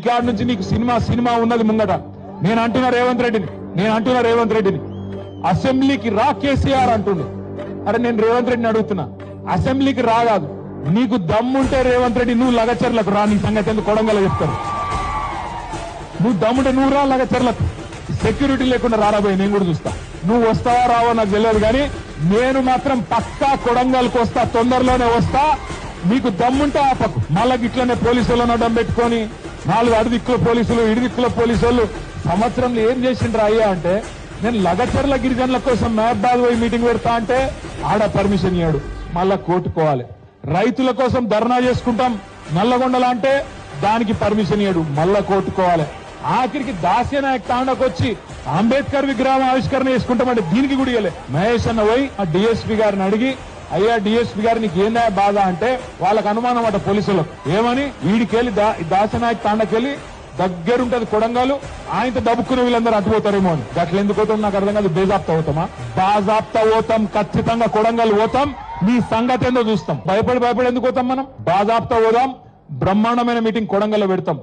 ఇక్కడ నుంచి నీకు సినిమా సినిమా ఉన్నది ముంగట. నేను అంటున్నా రేవంత్ రెడ్డిని నేను అంటున్నా రేవంత్ రెడ్డిని. అసెంబ్లీకి రా కేసీఆర్ అంటుండు. అరే నేను రేవంత్ రెడ్డిని అడుగుతున్నా. అసెంబ్లీకి రాగాదు నీకు దమ్ముంటే రేవంత్ రెడ్డి నువ్వు లగచర్లకు రా నీ సంగతి ఎందుకు కొడంగల చెప్తారు? నువ్వు దమ్ముంటే నువ్వు రా లగచర్లకు. సెక్యూరిటీ లేకుండా రారాబోయి నేను కూడా చూస్తా. నువ్వు వస్తావా రావో నాకు తెలియదు కానీ నేను మాత్రం పక్కా కొడంగల్కి వస్తా తొందరలోనే వస్తా. మీకు దమ్ముంటే ఆపకు. మళ్ళీ ఇట్లనే పోలీసులను అడ్డం పెట్టుకొని నాలుగు అడిదిక్కుల పోలీసులు ఇడిదిక్కుల పోలీసులు సంవత్సరంలో ఏం చేసిండ్రు అయ్యా అంటే నేను లగచర్ల గిరిజనుల కోసం మహబాద్ పోయి మీటింగ్ పెడతా అంటే ఆడ పర్మిషన్ ఇయ్యాడు. మళ్ళా కోర్టుకోవాలి రైతుల కోసం ధర్నా చేసుకుంటాం నల్లగొండల అంటే దానికి పర్మిషన్ ఇయ్యడు. మళ్ళా కోర్టుకోవాలి ఆఖరికి దాస్యనాయక్ తాండకు వచ్చి అంబేద్కర్ విగ్రహం ఆవిష్కరణ చేసుకుంటామంటే దీనికి గుడియలే మహేష్ అన్న పోయి ఆ డిఎస్పీ గారిని అడిగి అయ్యా డిఎస్పీ గారు నీకు ఏందా బాధ అంటే వాళ్ళకు అనుమానం అట పోలీసులకు ఏమని? వీడికెళ్ళి దా దాసనాయక్ తాండకెళ్ళి దగ్గరుంటది కొడంగాలు ఆయనతో దబ్బుకుని వీళ్ళందరూ అటుపోతారేమో అని. గట్ల ఎందుకు పోతాం? నాకు అర్థం కాదు. బేజాప్తా పోతామా? బాజాప్తా పోతాం ఖచ్చితంగా కొడంగల్ పోతాం. మీ సంగతి ఏందో చూస్తాం. భయపడి భయపడి ఎందుకు పోతాం మనం? బాజాప్తా పోదాం బ్రహ్మాండమైన మీటింగ్ కొడంగల్లో పెడతాం.